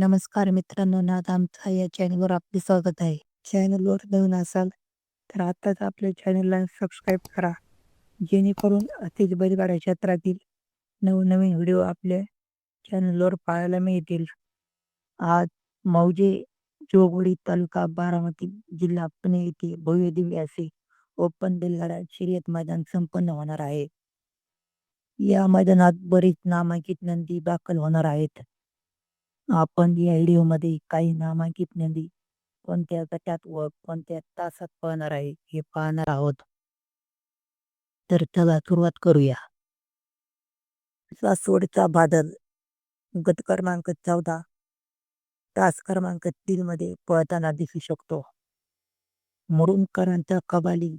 नमस्कार मित्रांनो नाद आमचा या चॅनलवर आपले स्वागत आहे. चॅनलवर नवीन असाल तर आताच आपल्या चॅनलला सबस्क्राईब करा. जेणेकरून असेच बैलगाडा क्षेत्रातील नवनवीन व्हिडिओ आपल्या चॅनलवर पाहायला मिळतील. आज मौजे जोगोडी तालुका बारामती जिल्हा पुणे येथे भव्य दिव्य असे ओपन बैलगाडा शर्यत मैदान संपन्न होणार आहे. या मैदानात बरीच नामांकित नंदी दाखल होणार आहेत. आपण या व्हिडिओमध्ये काही नामांकित नदी कोणत्या गटात व कोणत्या तासात पळणार आहे हे पाहणार आहोत. तर चला सुरुवात करूया. सासवडचा बादल गट क्रमांक चौदा. तास क्रमांक तीन मध्ये पळताना दिसू शकतो. मुरुमकरांचा कबाली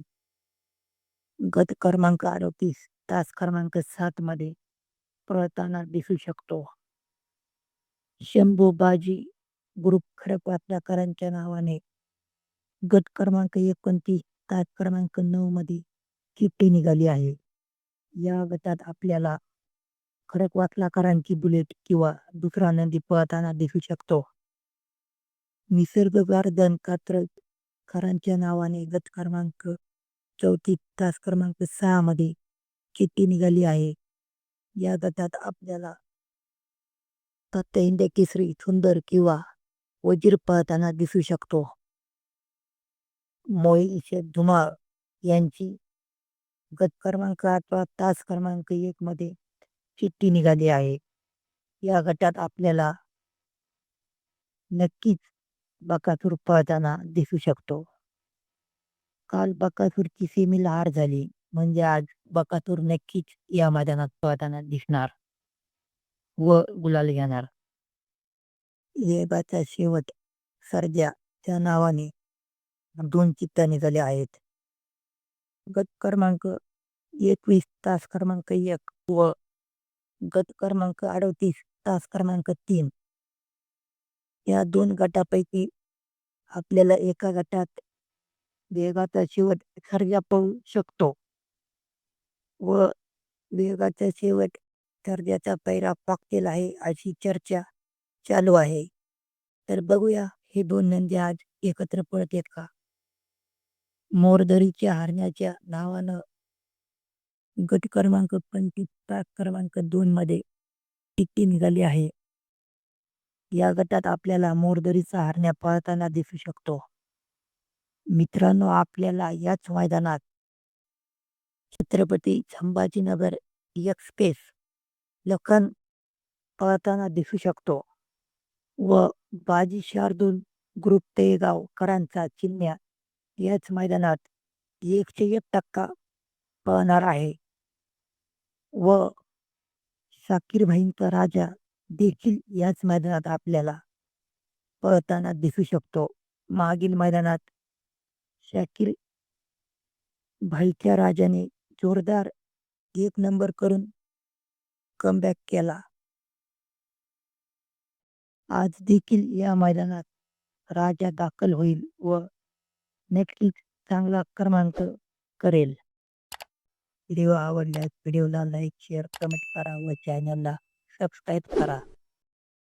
गट क्रमांक अडतीस तास क्रमांक सात मध्ये पळताना दिसू शकतो. शंभू बाजी ग्रुप खडकवासलाकरांच्या नावाने. गट क्रमांक एकोणतीस तास क्रमांक नऊ मध्ये चिठ्ठी निघाली आहे. या गटात आपल्याला खडकवासलाकरांची बुलेट किंवा दुसरा नंदी पळताना दिसू शकतो. निसर्ग गार्डन कात्रकरांच्या नावाने गट क्रमांक चौतीस तास क्रमांक सहा मध्ये चिठ्ठी निघाली आहे. या गटात आपल्याला तात्या इंडिया केसरी सुंदर किंवा वजीर पळताना दिसू शकतो. मोहित धुमाळ यांची गत क्रमांक अथवा तास क्रमांक एक मध्ये चिठ्ठी निघाली आहे. या गटात आपल्याला नक्कीच बकासूर पळताना दिसू शकतो. काल बकासूरची सेमीला हार झाली म्हणजे आज बकासूर नक्कीच या मैदानात पळताना दिसणार. व गुलाल घेणार. लेबाचा शेवट सर्जा त्या नावाने दोन चित्ता निघाले आहेत. गट क्रमांक एकवीस तास क्रमांक एक व गट क्रमांक अडतीस तास क्रमांक तीन. या दोन गटापैकी आपल्याला एका गटात वेगाचा शेवट सर्जा पाहू शकतो व वेगाचा शेवट सर्जाचा पैरा पाकलेला आहे. अशी चर्चा चालू आहे. तर बघूया हे दोन नंदी आज एकत्र पळत आहेत का? मोरदरीच्या हरण्याच्या नावानं गट क्रमांक पंचवीस तास क्रमांक दोन मध्ये टिक्की निघाली आहे. या गटात आपल्याला मोरदरीचा हरण्या पळताना दिसू शकतो. मित्रांनो आपल्याला याच मैदानात छत्रपती संभाजीनगर एक्सप्रेस लखन पळताना दिसू शकतो. व बाजी शार्दूल ग्रुप तेगाव करांचा चिन्ह याच मैदानात एकशे एक टक्का पळणार आहे. व साकीर भाईंचा राजा देखील याच मैदानात आपल्याला पळताना दिसू शकतो. मागील मैदानात शाकीर भाईच्या राजाने जोरदार एक नंबर करून कमबॅक केला. आज देखील या मैदानात राजा दाखल होईल व नक्कीच चांगला क्रमांक करेल. व्हिडिओ आवडल्यास व्हिडिओला लाईक शेअर कमेंट करा व चॅनलला सबस्क्राईब करा.